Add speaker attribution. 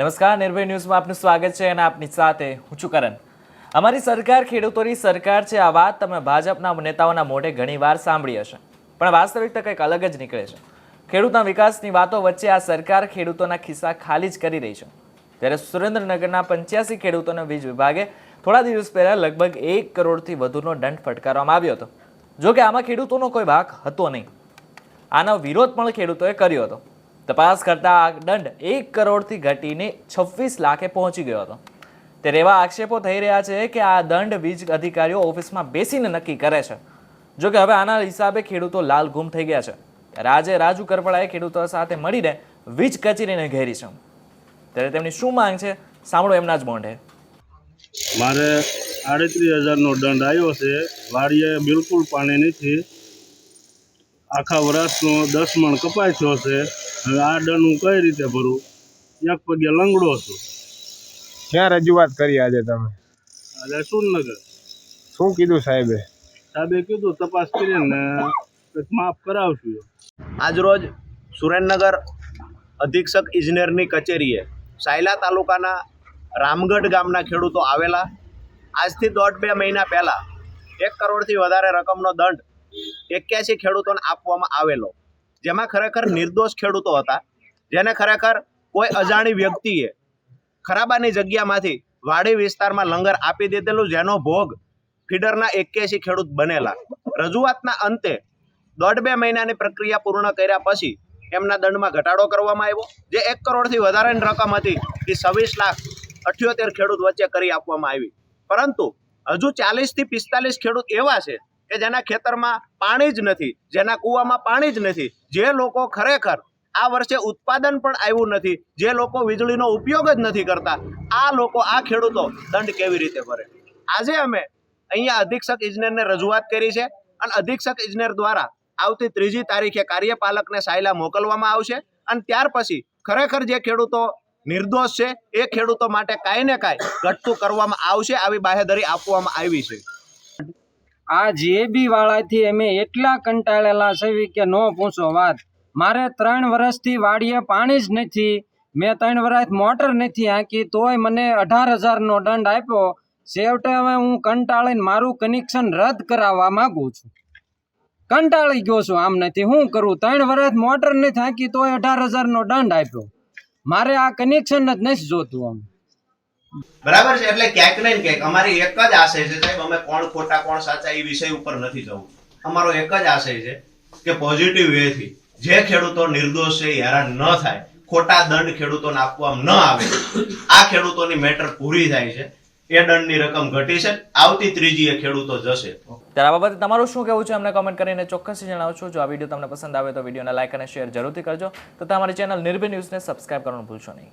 Speaker 1: નમસ્કાર, નિર્ભય ન્યૂઝમાં આપનું સ્વાગત છે અને આપની સાથે હું છું કરણ. અમારી સરકાર, ખેડૂતોની સરકાર છે, આ વાત તમે ભાજપના નેતાઓના મોઢે ઘણીવાર સાંભળી હશે. પણ વાસ્તવિકતા કંઈક અલગ જ નીકળે છે. ખેડૂતના વિકાસની વાતો વચ્ચે આ સરકાર ખેડૂતોના ખિસ્સા ખાલી જ કરી રહી છે. ત્યારે સુરેન્દ્રનગરના પંચ્યાસી ખેડૂતોને વીજ વિભાગે થોડા દિવસ પહેલાં લગભગ એક કરોડથી વધુનો દંડ ફટકારવામાં આવ્યો હતો. જોકે આમાં ખેડૂતોનો કોઈ ભાગ હતો નહીં. આનો વિરોધ પણ ખેડૂતોએ કર્યો હતો. તપાસ કરતા આ દંડ એક કરોડથી ઘટીને છવ્વીસ લાખે પહોંચી ગયો હતો. ત્યારે એવા આક્ષેપો થઈ રહ્યા છે કે આ દંડ વીજ અધિકારીઓ ઓફિસમાં બેસીને નક્કી કરે છે. જો કે હવે આના હિસાબે ખેડૂતો લાલ ગુમ થઈ ગયા છે. આજે રાજુ કરપડાએ ખેડૂતો સાથે મળીને વીજ કચેરીને ઘેરી છે. ત્યારે તેમની શું માંગ છે, સાંભળો એમના જ મોઢે.
Speaker 2: મારે આડત્રીસ હજારનો દંડ આવ્યો છે. વાડીએ બિલકુલ પાણી નથી. આખા વર્ષનો દસ મણ કપાય થયો છે. હવે આ દંડ હું કઈ રીતે ભરું? એક પગે લંગડો છું
Speaker 3: ક્યાં રજૂઆત કરી આજે તમે?
Speaker 2: આજે સુરનગર.
Speaker 3: શું કીધું સાહેબે?
Speaker 2: સાહેબે કીધું તપાસ કરીને માફ કરાવશું
Speaker 4: આજરોજ સુરેન્દ્રનગર અધિક્ષક ઇજનેરની કચેરીએ સાયલા તાલુકાના રામગઢ ગામના ખેડૂતો આવેલા. આજથી દોઢ બે મહિના પહેલાં એક કરોડથી વધારે રકમનો દંડ એક્યાસી ખેડૂતોને આપવામાં આવેલો. જેમાં ખરેખર નિર્દોષ ખેડૂતો હતા. જેને ખરેખર કોઈ અજાણી વ્યક્તિએ ખરાબાની જગ્યામાંથી વાડી વિસ્તારમાં લંગર આપી દીધેલું, જેનો ભોગ ફીડરના એક્યાસી ખેડૂત બનેલા. રજૂઆતના અંતે દોઢ બે મહિનાની પ્રક્રિયા પૂર્ણ કર્યા પછી એમના દંડમાં ઘટાડો કરવામાં આવ્યો, જે એક કરોડથી વધારેની રકમ હતી એ છવ્વીસ લાખ અઠ્યોતેર ખેડૂત વચ્ચે કરી આપવામાં આવી. પરંતુ હજુ ચાલીસથી પિસ્તાલીસ ખેડૂત એવા છે કે જેના ખેતરમાં પાણી જ નથી, જેના કૂવામાં પાણી જ નથી. જે લોકો ખરેખર આ વર્ષે ઉત્પાદન પણ આવ્યું નથી, જે લોકો વીજળીનો ઉપયોગ જ નથી કરતા, આ લોકો, આ ખેડૂતો દંડ કેવી રીતે ભરે? આજે અમે અહીંયા અધિક્ષક ઇજનેરને રજૂઆત કરી છે અને અધિક્ષક ઇજનેર દ્વારા આવતી ત્રીજી તારીખે કાર્યપાલકને સાયલા મોકલવામાં આવશે અને ત્યાર પછી ખરેખર જે ખેડૂતો નિર્દોષ છે, એ ખેડૂતો માટે કાંઈ ને કાંઈ ઘટતું કરવામાં આવશે, આવી બાહેધરી આપવામાં આવી છે.
Speaker 5: આ જેબી વાળાથી અમે એટલા કંટાળેલા છે કે ન પૂછો વાત. મારે ત્રણ વર્ષથી વાડીએ પાણી જ નથી. મેં ત્રણ વર્ષ મોટર નથી હાંકી, તોય મને અઢાર હજારનો દંડ આપ્યો. છેવટે હવે હું કંટાળીને મારું કનેક્શન રદ કરાવવા માગું છું. કંટાળી ગયો છું આમ નથી. હું કરું? ત્રણ વર્ષ મોટર નથી હાંકી, તોય અઢાર હજારનો દંડ આપ્યો. મારે આ કનેક્શન જ નથી જોતું આમ.
Speaker 4: બરાબર છે? એટલે ક્યાંક ને ક્યાંક. અમારી એક જ આશય છે સાહેબ, અમે કોણ ખોટા, કોણ સાચા એ વિષય ઉપર નથી જવું. અમારો એક જ આશય છે કે પોઝિટિવ વેથી જે ખેડૂતો નિર્દોષ છે હેરાન ન થાય. ખોટા દંડ ખેડૂતોને આપવામાં ન આવે. આ ખેડૂતોની મેટર પૂરી થાય છે. એ દંડની રકમ ઘટી છે. આવતી ત્રીજી એ ખેડૂતો જશે.
Speaker 1: ત્યારે બાબતે તમારું શું કહેવું છે અમને કમેન્ટ કરીને ચોક્કસથી જણાવશો જો આ વીડિયો તમને પસંદ આવે તો વિડીયોને લાઇક અને શેર જરૂરથી કરજો. તો તમારી ચેનલ નિર્ભય ન્યૂઝને સબસ્ક્રાઇબ કરવાનું ભૂલશો નહીં.